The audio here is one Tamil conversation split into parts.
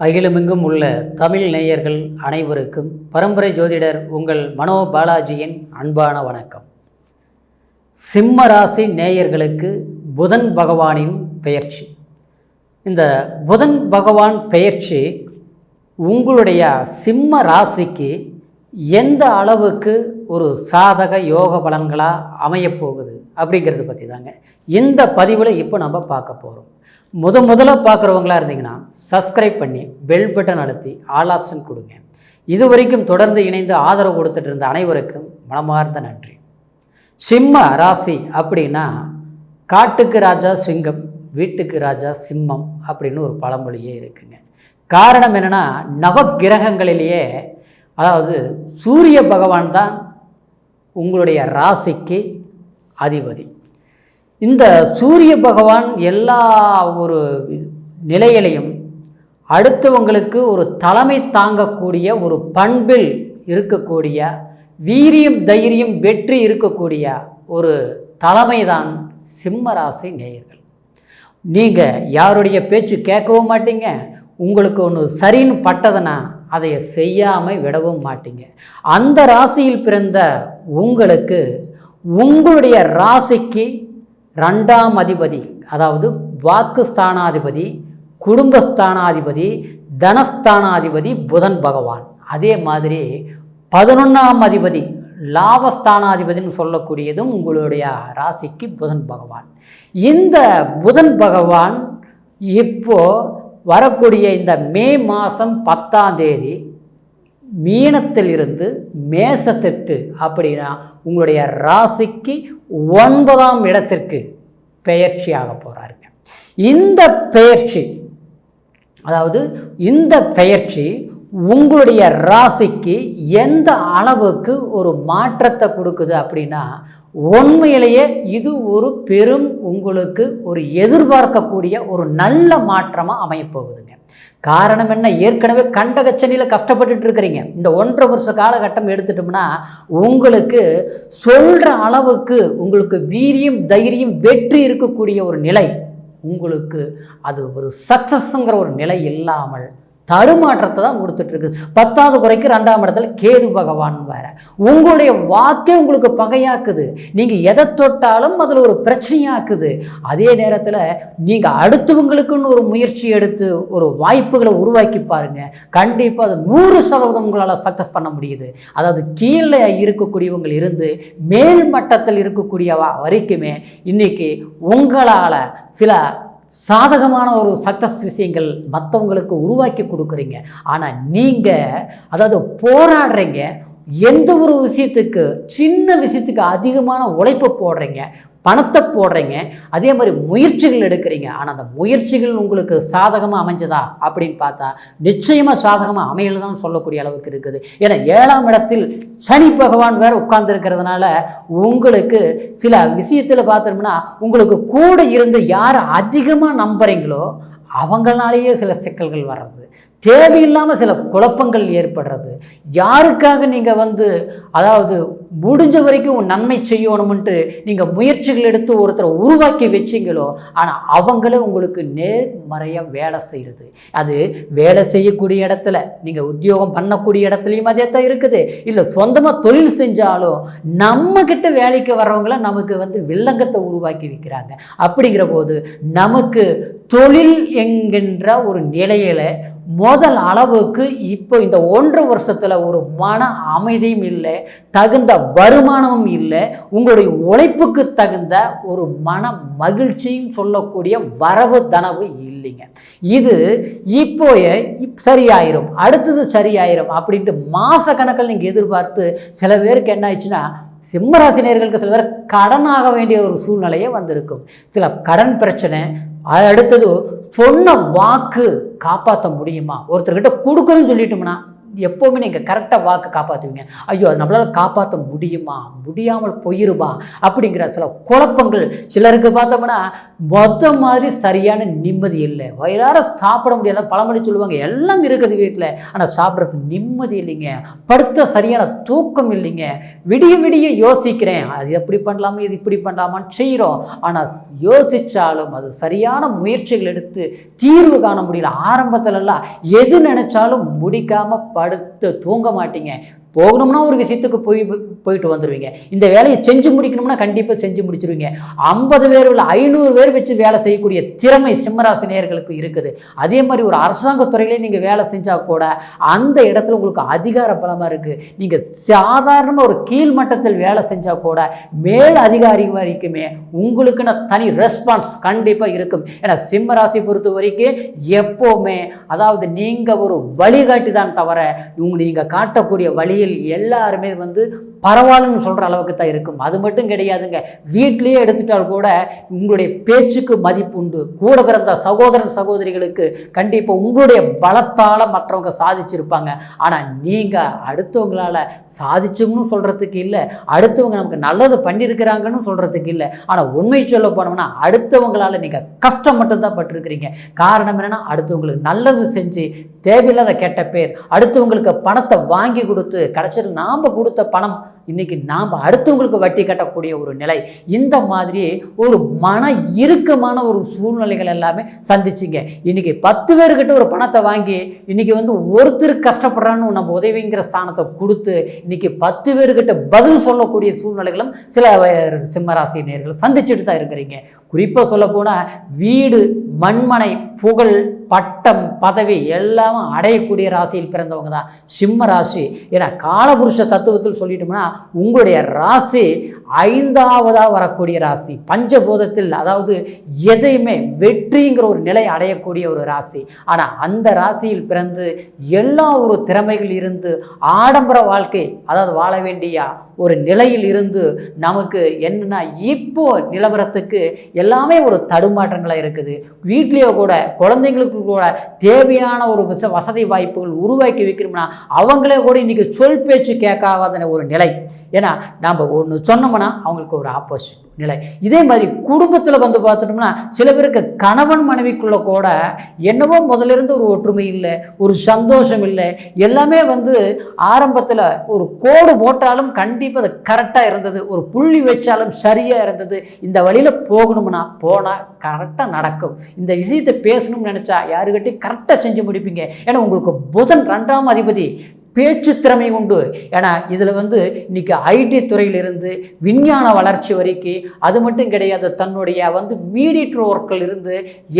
அகிலமெங்கும் உள்ள தமிழ் நேயர்கள் அனைவருக்கும் பரம்பரை ஜோதிடர் உங்கள் மனோ பாலாஜியின் அன்பான வணக்கம். சிம்ம ராசி நேயர்களுக்கு புதன் பகவானின் பெயர்ச்சி. இந்த புதன் பகவான் பெயர்ச்சி உங்களுடைய சிம்ம ராசிக்கு எந்த அளவுக்கு ஒரு சாதக யோக பலன்களாக அமையப் போகுது அப்படிங்கிறத பற்றி தாங்க இந்த பதிவில் இப்போ நம்ம பார்க்க போகிறோம் முத முதல்ல பார்க்குறவங்களா இருந்தீங்கன்னா சப்ஸ்கிரைப் பண்ணி பெல் பட்டன் அழுத்தி ஆல் ஆப்ஷன் கொடுங்க. இது வரைக்கும் தொடர்ந்து இணைந்து ஆதரவு கொடுத்துட்டு இருந்த அனைவருக்கும் மனமார்ந்த நன்றி. சிம்ம ராசி அப்படின்னா காட்டுக்கு ராஜா சிங்கம் வீட்டுக்கு ராஜா சிம்மம் அப்படின்னு ஒரு பழமொழியே இருக்குங்க. காரணம் என்னென்னா நவக்கிரகங்களிலேயே அதாவது சூரிய பகவான் தான் உங்களுடைய ராசிக்கு அதிபதி. இந்த சூரிய பகவான் எல்லா ஒரு நிலையிலையும் அடுத்தவங்களுக்கு ஒரு தலைமை தாங்கக்கூடிய ஒரு பண்பில் இருக்கக்கூடிய வீரியம் தைரியம் வெற்றி இருக்கக்கூடிய ஒரு தலைமை தான் சிம்ம ராசி நேயர்கள். நீங்கள் யாருடைய பேச்சு கேட்கவும் மாட்டீங்க உங்களுக்கு ஒன்று சரின்னு பட்டதுன்னா அதை செய்யாமல் விடவும் மாட்டீங்க. அந்த ராசியில் பிறந்த உங்களுக்கு உங்களுடைய ராசிக்கு ரெண்டாம் அதிபதி அதாவது வாக்கு ஸ்தானாதிபதி குடும்பஸ்தானாதிபதி தனஸ்தானாதிபதி புதன் பகவான். அதே மாதிரி பதினொன்றாம் அதிபதி லாபஸ்தானாதிபதினு சொல்லக்கூடியதும் உங்களுடைய ராசிக்கு புதன் பகவான். இந்த புதன் பகவான் இப்போது வரக்கூடிய இந்த மே மாதம் பத்தாம் தேதி மீனத்திலிருந்து மேசத்திற்கு அப்படின்னா உங்களுடைய ராசிக்கு ஒன்பதாம் இடத்திற்கு பெயர்ச்சியாக போகிறாருங்க இந்த பெயர்ச்சி அதாவது இந்த பெயர்ச்சி உங்களுடைய ராசிக்கு எந்த அளவுக்கு ஒரு மாற்றத்தை கொடுக்குது அப்படின்னா உண்மையிலேயே இது ஒரு பெரும் உங்களுக்கு ஒரு எதிர்பார்க்கக்கூடிய ஒரு நல்ல மாற்றமாக அமையப்போகுதுங்க. காரணம் என்ன? ஏற்கனவே கண்டகச்சனியில் கஷ்டப்பட்டுட்டு இருக்கிறீங்க. இந்த ஒன்றரை வருஷ காலகட்டம் எடுத்துட்டோம்னா உங்களுக்கு சொல்கிற அளவுக்கு உங்களுக்கு வீரியம் தைரியம் வெற்றி இருக்கக்கூடிய ஒரு நிலை உங்களுக்கு அது ஒரு சக்ஸஸ்ங்கிற ஒரு நிலை இல்லாமல் தடுமாற்றத்தை தான் கொடுத்துட்ருக்கு. பத்தாவது குறைக்கு ரெண்டாம் இடத்துல கேது பகவான் வேற. உங்களுடைய வாக்கே உங்களுக்கு பகையாக்குது. நீங்கள் எதை தொட்டாலும் அதில் ஒரு பிரச்சனையாக்குது. அதே நேரத்தில் நீங்கள் அடுத்தவங்களுக்குன்னு ஒரு முயற்சி எடுத்து ஒரு வாய்ப்புகளை உருவாக்கி பாருங்கள் கண்டிப்பாக அது நூறு சதவீதம் உங்களால் சக்ஸஸ் பண்ண முடியுது. அதாவது கீழே இருக்கக்கூடியவங்க இருந்து மேல் மட்டத்தில் இருக்கக்கூடிய வரைக்குமே இன்றைக்கி உங்களால் சில சாதகமான ஒரு சக்ஸஸ் விஷயங்கள் மற்றவங்களுக்கு உருவாக்கி கொடுக்குறீங்க. ஆனால் நீங்கள் அதாவது போராடுறீங்க எந்த ஒரு விஷயத்துக்கு சின்ன விஷயத்துக்கு அதிகமான உழைப்பு போடுறீங்க பணத்தை போடுறீங்க அதே மாதிரி முயற்சிகள் எடுக்கிறீங்க. ஆனால் அந்த முயற்சிகள் உங்களுக்கு சாதகமாக அமைஞ்சதா அப்படின்னு பார்த்தா நிச்சயமாக சாதகமாக அமையலதான் சொல்லக்கூடிய அளவுக்கு இருக்குது. ஏன்னா ஏழாம் இடத்தில் சனி பகவான் வேறு உட்கார்ந்துருக்கிறதுனால உங்களுக்கு சில விஷயத்தில் பார்த்தோம்னா உங்களுக்கு கூட இருந்து யார் அதிகமாக நம்புறீங்களோ அவங்களாலேயே சில சிக்கல்கள் வர்றது. தேவையில்லாமல் சில குழப்பங்கள் ஏற்படுறது. யாருக்காக நீங்கள் வந்து அதாவது முடிஞ்ச வரைக்கும் நன்மை செய்யணும்ன்ட்டு நீங்கள் முயற்சிகள் எடுத்து ஒருத்தரை உருவாக்கி வச்சிங்களோ ஆனால் அவங்களே உங்களுக்கு நேர்மறையாக வேலை செய்கிறது அது வேலை செய்யக்கூடிய இடத்துல நீங்கள் உத்தியோகம் பண்ணக்கூடிய இடத்துலையும் அதே தான் இருக்குது. இல்லை சொந்தமாக தொழில் செஞ்சாலும் நம்மக்கிட்ட வேலைக்கு வர்றவங்கள நமக்கு வந்து வில்லங்கத்தை உருவாக்கி வைக்கிறாங்க. அப்படிங்கிற போது நமக்கு தொழில் என்கின்ற ஒரு நிலையில் முதல் அளவுக்கு இப்போ இந்த ஒன்றரை வருஷத்தில் ஒரு மன அமைதியும் இல்லை தகுந்த வருமானமும் இல்லை உங்களுடைய உழைப்புக்கு தகுந்த ஒரு மன மகிழ்ச்சியும் சொல்லக்கூடிய வரவு தனவு இல்லைங்க. இது இப்போ சரியாயிரும் அடுத்தது சரியாயிரும் அப்படின்ட்டு மாத கணக்கில் நீங்கள் எதிர்பார்த்து சில பேருக்கு என்ன ஆயிடுச்சுன்னா சிம்மராசினியர்களுக்கு சில பேர் கடனாக வேண்டிய ஒரு சூழ்நிலையே வந்திருக்கும். சில கடன் பிரச்சனை அடுத்தது சொன்ன வாக்கு காப்பாற்ற முடியுமா? ஒருத்தர்கிட்ட கொடுக்குறேன்னு சொல்லிட்டோம்னா எப்போவுமே நீங்கள் கரெக்டாக வாக்கு காப்பாற்றுவீங்க ஐயோ அது நம்மளால் காப்பாற்ற முடியுமா? முடியாமல் போயிருமா? அப்படிங்கிற சில குழப்பங்கள் சிலருக்கு பார்த்தோம்னா மொத்த மாதிரி சரியான நிம்மதி இல்லை. வயிறார சாப்பிட முடியல பழமொழி சொல்லுவாங்க. எல்லாம் இருக்குது வீட்டில் ஆனால் சாப்பிட்றதுக்கு நிம்மதி இல்லைங்க. படுத்த சரியான தூக்கம் இல்லைங்க. விடிய விடிய யோசிக்கிறேன். அது எப்படி பண்ணலாமா இது இப்படி பண்ணலாமான்னு செய்கிறோம் ஆனால் யோசித்தாலும் அது சரியான முயற்சிகள் எடுத்து தீர்வு காண முடியல. ஆரம்பத்துலலாம் எது நினச்சாலும் முடிக்காமல் படுத்து தூங்க மாட்டீங்க. போகணும்னா ஒரு விஷயத்துக்கு போய் போயிட்டு வந்துடுவீங்க இந்த வேலையை செஞ்சு முடிக்கணும்னா கண்டிப்பாக செஞ்சு முடிச்சிருவீங்க. ஐம்பது பேர் இல்லை ஐநூறு பேர் வச்சு வேலை செய்யக்கூடிய திறமை சிம்மராசி நேயர்களுக்கு இருக்குது. அதே மாதிரி ஒரு அரசாங்க துறையிலே நீங்கள் வேலை செஞ்சால் கூட அந்த இடத்துல உங்களுக்கு அதிகார பலமாக இருக்குது நீங்கள் சாதாரணமாக ஒரு கீழ்மட்டத்தில் வேலை செஞ்சால் கூட மேல் அதிகாரி வரைக்குமே உங்களுக்குன்னு தனி ரெஸ்பான்ஸ் கண்டிப்பாக இருக்கும். ஏன்னா சிம்மராசி பொறுத்த வரைக்கும் எப்போவுமே அதாவது நீங்கள் ஒரு வழிகாட்டி தான் தவிர உங்களை நீங்கள் காட்டக்கூடிய வழியை வழியில் எல்லாருமே வந்து பரவாயில்லன்னு சொல்கிற அளவுக்கு தான் இருக்கும். அது மட்டும் கிடையாதுங்க. வீட்லேயே எடுத்துட்டால் கூட உங்களுடைய பேச்சுக்கு மதிப்பு உண்டு. கூட பிறந்த சகோதரன் சகோதரிகளுக்கு கண்டிப்பாக உங்களுடைய பலத்தால் மற்றவங்க சாதிச்சிருப்பாங்க. ஆனால் நீங்கள் அடுத்தவங்களால் சாதிச்சோம்னு சொல்கிறதுக்கு இல்லை அடுத்தவங்க நமக்கு நல்லது பண்ணியிருக்கிறாங்கன்னு சொல்கிறதுக்கு இல்லை. ஆனால் உண்மை சொல்ல போனோம்னா அடுத்தவங்களால் நீங்கள் கஷ்டம் மட்டும்தான் பட்டிருக்கிறீங்க. காரணம் என்னென்னா அடுத்தவங்களுக்கு நல்லது செஞ்சு தேவையில்லாத கெட்ட பேர் அடுத்தவங்களுக்கு பணத்தை வாங்கி கொடுத்து கடைசியில் நாம் கொடுத்த பணம் இன்றைக்கி நாம் அடுத்தவங்களுக்கு வட்டி கட்டக்கூடிய ஒரு நிலை. இந்த மாதிரி ஒரு மன இறுக்கமான ஒரு சூழ்நிலைகள் எல்லாமே சந்திச்சிங்க. இன்றைக்கி பத்து பேர்கிட்ட ஒரு பணத்தை வாங்கி இன்னைக்கு வந்து ஒருத்தர் கஷ்டப்படுறான்னு நம்ம உதவிங்கிற ஸ்தானத்தை கொடுத்து இன்றைக்கி பத்து பேர்கிட்ட பதில் சொல்லக்கூடிய சூழ்நிலைகளும் சில சிம்மராசி நேர்கள் சந்திச்சுட்டு தான் இருக்கிறீங்க. குறிப்பாக சொல்லப்போனால் வீடு மண்மனை புகழ் பட்டம் பதவி எல்லாமே அடையக்கூடிய ராசியில் பிறந்தவங்க தான். சிம்ம ராசி. ஏன்னா காலபுருஷ தத்துவத்தில் சொல்லிட்டோம்னா உங்களுடைய ராசி ஐந்தாவதாக வரக்கூடிய ராசி. பஞ்சபூதத்தில் அதாவது எதையுமே வெற்றிங்கிற ஒரு நிலை அடையக்கூடிய ஒரு ராசி. ஆனால் அந்த ராசியில் பிறந்து எல்லா ஒரு திறமைகள் இருந்து ஆடம்பர வாழ்க்கை அதாவது வாழ வேண்டிய ஒரு நிலையில் இருந்து நமக்கு என்னன்னா இப்போ நிலவரத்துக்கு எல்லாமே ஒரு தடுமாற்றங்களாக இருக்குது. வீட்லேயோ கூட குழந்தைங்களுக்கு கூட தேவையான ஒரு வசதி வாய்ப்புகள் உருவாக்கி வைக்கணும்னா அவங்களே கூட இன்றைக்கி சொல் பேச்சு கேட்காத ஒரு நிலை. ஏன்னா நாம் ஒன்று சொன்னோம்னா அவங்களுக்கு ஒரு ஆப்போசிட் நிலை. இதே மாதிரி குடும்பத்தில் வந்து பார்த்துட்டோம்னா சில பேருக்கு கணவன் மனைவிக்குள்ளே கூட என்னவோ முதலிருந்து ஒரு ஒற்றுமை இல்லை ஒரு சந்தோஷம் இல்லை. எல்லாமே வந்து ஆரம்பத்தில் ஒரு கோடு போட்டாலும் கண்டிப்பாக அது கரெக்டாக இருந்தது. ஒரு புள்ளி வச்சாலும் சரியாக இருந்தது. இந்த வழியில் போகணும்னா போனால் கரெக்டாக நடக்கும். இந்த விஷயத்தை பேசணும்னு நினச்சா யாருக்கிட்டையும் கரெக்டாக செஞ்சு முடிப்பீங்க. ஏன்னா உங்களுக்கு புதன் ரெண்டாம் அதிபதி பேச்சு திறமை உண்டு. ஏன்னா இதில் வந்து இன்றைக்கி ஐடி துறையிலிருந்து விஞ்ஞான வளர்ச்சி வரைக்கும் அது மட்டும் கிடையாது தன்னுடைய வந்து மீடியேட்டர் ஒர்க்கில் இருந்து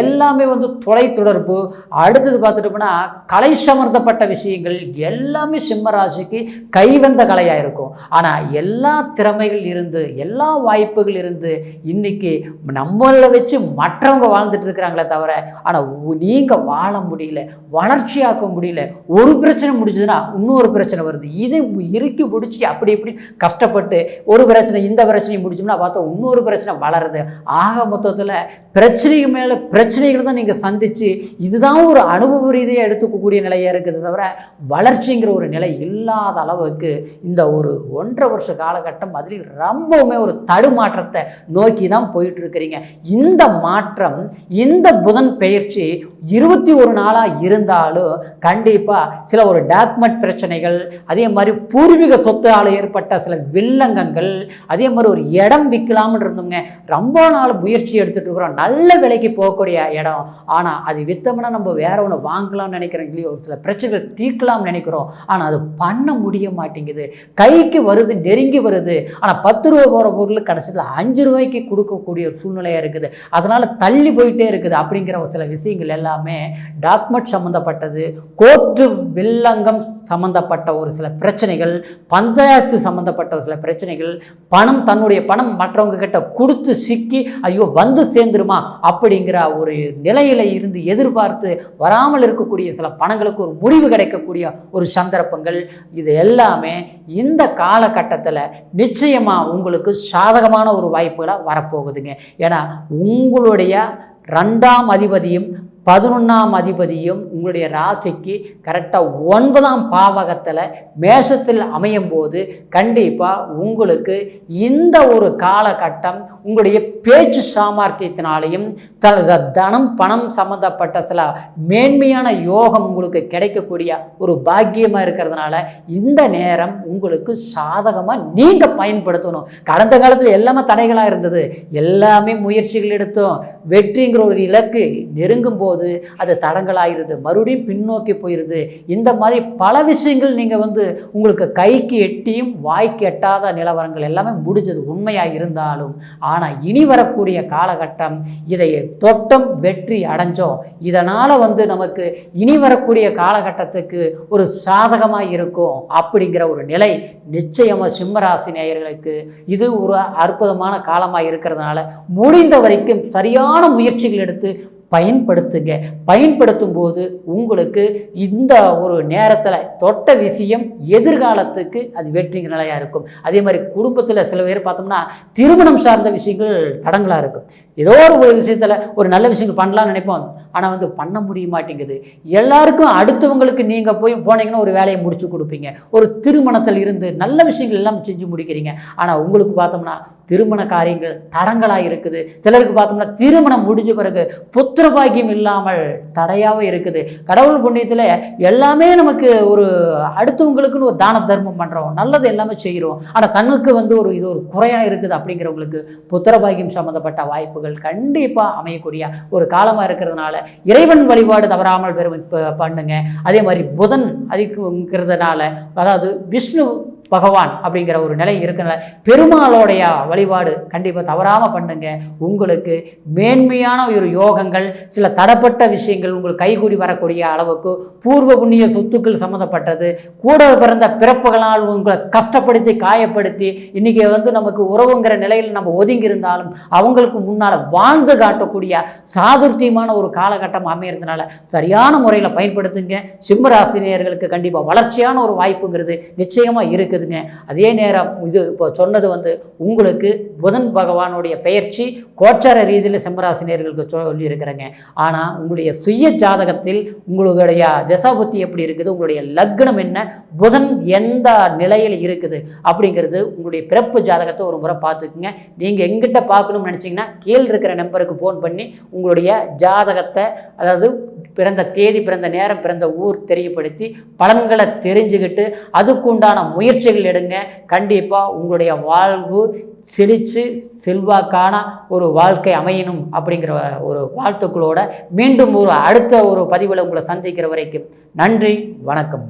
எல்லாமே வந்து தொலைத்தொடர்பு. அடுத்தது பார்த்துட்டோம்னா கலை சம்மந்தப்பட்ட விஷயங்கள் எல்லாமே சிம்மராசிக்கு கைவந்த கலையாக இருக்கும். ஆனால் எல்லா திறமைகள் இருந்து எல்லா வாய்ப்புகள் இருந்து இன்னைக்கு நம்மளை வச்சு மற்றவங்க வாழ்ந்துட்டு இருக்கிறாங்களே தவிர ஆனால் நீங்கள் வாழ முடியல வளர்ச்சியாக்க முடியல ஒரு பிரச்சனை முடிஞ்சதுன்னா இன்னொரு பிரச்சனை வருது. இது இறுக்கி பிடிச்சி அப்படி இப்படி கஷ்டப்பட்டு ஒரு பிரச்சனை இந்த பிரச்சனையை முடிச்சோம்னா பார்த்தா இன்னொரு பிரச்சனை வளருது. ஆக மொத்தத்தில் பிரச்சனைக்கு மேலே பிரச்சனைகள் தான் நீங்கள் சந்தித்து இதுதான் ஒரு அனுபவ ரீதியாக எடுத்துக்கக்கூடிய நிலையாக இருக்குது தவிர வளர்ச்சிங்கிற ஒரு நிலை இல்லாத அளவுக்கு இந்த ஒரு ஒன்றரை வருஷ காலகட்டம் அதில் ரொம்பவுமே ஒரு தடுமாற்றத்தை நோக்கி தான் போயிட்டு இருக்கிறீங்க இந்த மாற்றம் இந்த புதன் பெயர்ச்சி இருபத்தி ஒரு நாளாக இருந்தாலும் கண்டிப்பாக சில ஒரு டாக்குமெண்ட் பிரச்சனைகள் அதே மாதிரி பூர்வீக சொத்தால் ஏற்பட்ட சில வில்லங்கங்கள் அதே மாதிரி ஒரு இடம் விற்கலாம்னு இருந்தோங்க ரொம்ப நாள் முயற்சி எடுத்துட்டு இருக்கிறோம். நல்ல விலைக்கு போகக்கூடிய இடம். ஆனால் அது விற்றோம்னா நம்ம வேற ஒன்று வாங்கலாம்னு நினைக்கிறோம். இல்லையோ ஒரு சில பிரச்சனைகள் தீர்க்கலாம்னு நினைக்கிறோம். ஆனால் அது பண்ண முடிய மாட்டேங்குது. கைக்கு வருது நெருங்கி வருது. ஆனால் பத்து ரூபா போகிற பொருள் கடைசியில் அஞ்சு ரூபாய்க்கு கொடுக்கக்கூடிய ஒரு சூழ்நிலையாக இருக்குது. அதனால் தள்ளி போயிட்டே இருக்குது அப்படிங்கிற ஒரு சில விஷயங்கள் எல்லாமே டாக்குமெண்ட் சம்மந்தப்பட்டது கோர்ட்டு வில்லங்கம் சம்மந்தப்பட்ட ஒரு சில பிரச்சனைகள் பஞ்சாயத்து சம்மந்தப்பட்ட ஒரு சில பிரச்சனைகள் பணம் தன்னுடைய பணம் மற்றவங்க கிட்ட கொடுத்து சிக்கி ஐயோ வந்து சேர்ந்துருமா? அப்படிங்கிற ஒரு நிலையில இருந்து எதிர்பார்த்து வராமல் இருக்கக்கூடிய சில பணங்களுக்கு ஒரு முடிவு கிடைக்கக்கூடிய ஒரு சந்தர்ப்பங்கள். இது எல்லாமே இந்த காலகட்டத்தில் நிச்சயமாக உங்களுக்கு சாதகமான ஒரு வாய்ப்புகளாக வரப்போகுதுங்க. ஏன்னா உங்களுடைய ரெண்டாம் அதிபதியும் பதினொன்றாம் அதிபதியும் உங்களுடைய ராசிக்கு கரெக்டாக ஒன்பதாம் பாவகத்தில் மேஷத்தில் அமையும் போது கண்டிப்பாக உங்களுக்கு இந்த ஒரு காலகட்டம் உங்களுடைய பேச்சு சாமர்த்தியத்தினாலையும் தனம் பணம் சம்மந்தப்பட்ட சில மேன்மையான யோகம் உங்களுக்கு கிடைக்கக்கூடிய ஒரு பாக்கியமாக இருக்கிறதுனால இந்த நேரம் உங்களுக்கு சாதகமாக நீங்கள் பயன்படுத்தணும். கடந்த காலத்தில் எல்லாமே தடைகளாக இருந்தது. எல்லாமே முயற்சிகள் எடுத்தோம். வெற்றிங்கிற ஒரு இலக்கு நெருங்கும் போது அது தடங்களாகிடுது மறுபடியும் பின்னோக்கி போயிடுது இந்த மாதிரி பல விஷயங்கள் நீங்கள் வந்து உங்களுக்கு கைக்கு எட்டியும் வாய்க்கு எட்டாத நிலவரங்கள் எல்லாமே முடிஞ்சது உண்மையாக இருந்தாலும் ஆனால் இனி வரக்கூடிய காலகட்டம் இதை தொட்டம் வெற்றி அடைஞ்சோம். இதனால் வந்து நமக்கு இனி வரக்கூடிய காலகட்டத்துக்கு ஒரு சாதகமாக இருக்கும் அப்படிங்கிற ஒரு நிலை நிச்சயமாக சிம்மராசி நேயர்களுக்கு இது ஒரு அற்புதமான காலமாக இருக்கிறதுனால முடிந்த வரைக்கும் சரியான முயற்சிகள் எடுத்து பயன்படுத்துங்க. பயன்படுத்தும் போது உங்களுக்கு இந்த ஒரு நேரத்தில் தொட்ட விஷயம் எதிர்காலத்துக்கு அது வெற்றிங்க நிலையாக இருக்கும். அதே மாதிரி குடும்பத்தில் சில பேர் பார்த்தோம்னா திருமணம் சார்ந்த விஷயங்கள் தடங்களாக இருக்கும். ஏதோ ஒரு விஷயத்தில் ஒரு நல்ல விஷயங்கள் பண்ணலாம்னு நினைப்போம். ஆனால் வந்து பண்ண முடிய மாட்டேங்குது. எல்லாருக்கும் அடுத்தவங்களுக்கு நீங்கள் போய் போனீங்கன்னா ஒரு வேலையை முடிச்சு கொடுப்பீங்க. ஒரு திருமணத்தில் இருந்து நல்ல விஷயங்கள் எல்லாம் செஞ்சு முடிக்கிறீங்க. ஆனால் உங்களுக்கு பார்த்தோம்னா திருமண காரியங்கள் தடங்களாக இருக்குது. சிலருக்கு பார்த்தோம்னா திருமணம் முடிஞ்ச பிறகு புத்திர பாக்கியம் இல்லாமல் தடையாகவும் இருக்குது. கடவுள் புண்ணியத்தில் எல்லாமே நமக்கு ஒரு அடுத்தவங்களுக்குன்னு ஒரு தான தர்மம் பண்ணுறோம் நல்லது எல்லாமே செய்கிறோம் ஆனால் தன்னுக்கு வந்து ஒரு இது ஒரு குறையாக இருக்குது அப்படிங்கிறவங்களுக்கு புத்திர பாக்கியம் சம்மந்தப்பட்ட வாய்ப்புகள் கண்டிப்பாக அமையக்கூடிய ஒரு காலமாக இருக்கிறதுனால இறைவன் வழிபாடு தவறாமல் பெரும் பண்ணுங்க. அதே மாதிரி புதன் அதுக்குங்கிறதுனால அதாவது விஷ்ணு பகவான் அப்படிங்கிற ஒரு நிலை இருக்கிற பெருமாளோடைய வழிபாடு கண்டிப்பாக தவறாமல் பண்ணுங்க. உங்களுக்கு மேன்மையான ஒரு யோகங்கள் சில தடப்பட்ட விஷயங்கள் உங்களுக்கு கைகூடி வரக்கூடிய அளவுக்கு பூர்வ புண்ணிய சொத்துக்கள் சம்மந்தப்பட்டது கூட பிறந்த பிறப்புகளால் உங்களை கஷ்டப்படுத்தி காயப்படுத்தி இன்றைக்கி வந்து நமக்கு உறவுங்கிற நிலையில் நம்ம ஒதுங்கி இருந்தாலும் அவங்களுக்கு முன்னால் வாழ்ந்து காட்டக்கூடிய சாதுர்த்தியமான ஒரு காலகட்டம் அமையிறதுனால சரியான முறையில் பயன்படுத்துங்க. சிம்மராசினியர்களுக்கு கண்டிப்பாக வளர்ச்சியான ஒரு வாய்ப்புங்கிறது நிச்சயமாக இருக்குது. இருக்குதுங்க அதே நேரம் இது இப்போ சொன்னது வந்து உங்களுக்கு புதன் பகவானுடைய பெயர்ச்சி கோச்சார ரீதியில் சிம்மராசினியர்களுக்கு சொல்லியிருக்கிறேங்க. ஆனால் உங்களுடைய சுய ஜாதகத்தில் உங்களுடைய தசாபுத்தி எப்படி இருக்குது? உங்களுடைய லக்னம் என்ன? புதன் எந்த நிலையில் இருக்குது? அப்படிங்கிறது உங்களுடைய பிறப்பு ஜாதகத்தை ஒரு முறை பார்த்துக்குங்க. நீங்கள் எங்கிட்ட பார்க்கணும்னு நினச்சிங்கன்னா கீழே இருக்கிற நம்பருக்கு ஃபோன் பண்ணி உங்களுடைய ஜாதகத்தை அதாவது பிறந்த தேதி பிறந்த நேரம் பிறந்த ஊர் தெரியப்படுத்தி பலன்களை தெரிஞ்சுக்கிட்டு அதுக்குண்டான முயற்சிகள் எடுங்க. கண்டிப்பாக உங்களுடைய வாழ்வு செழித்து செல்வாக்கான ஒரு வாழ்க்கை அமையணும் அப்படிங்கிற ஒரு வாழ்த்துக்களோட மீண்டும் ஒரு அடுத்த ஒரு பதிவில் உங்களை சந்திக்கிற வரைக்கும் நன்றி வணக்கம்.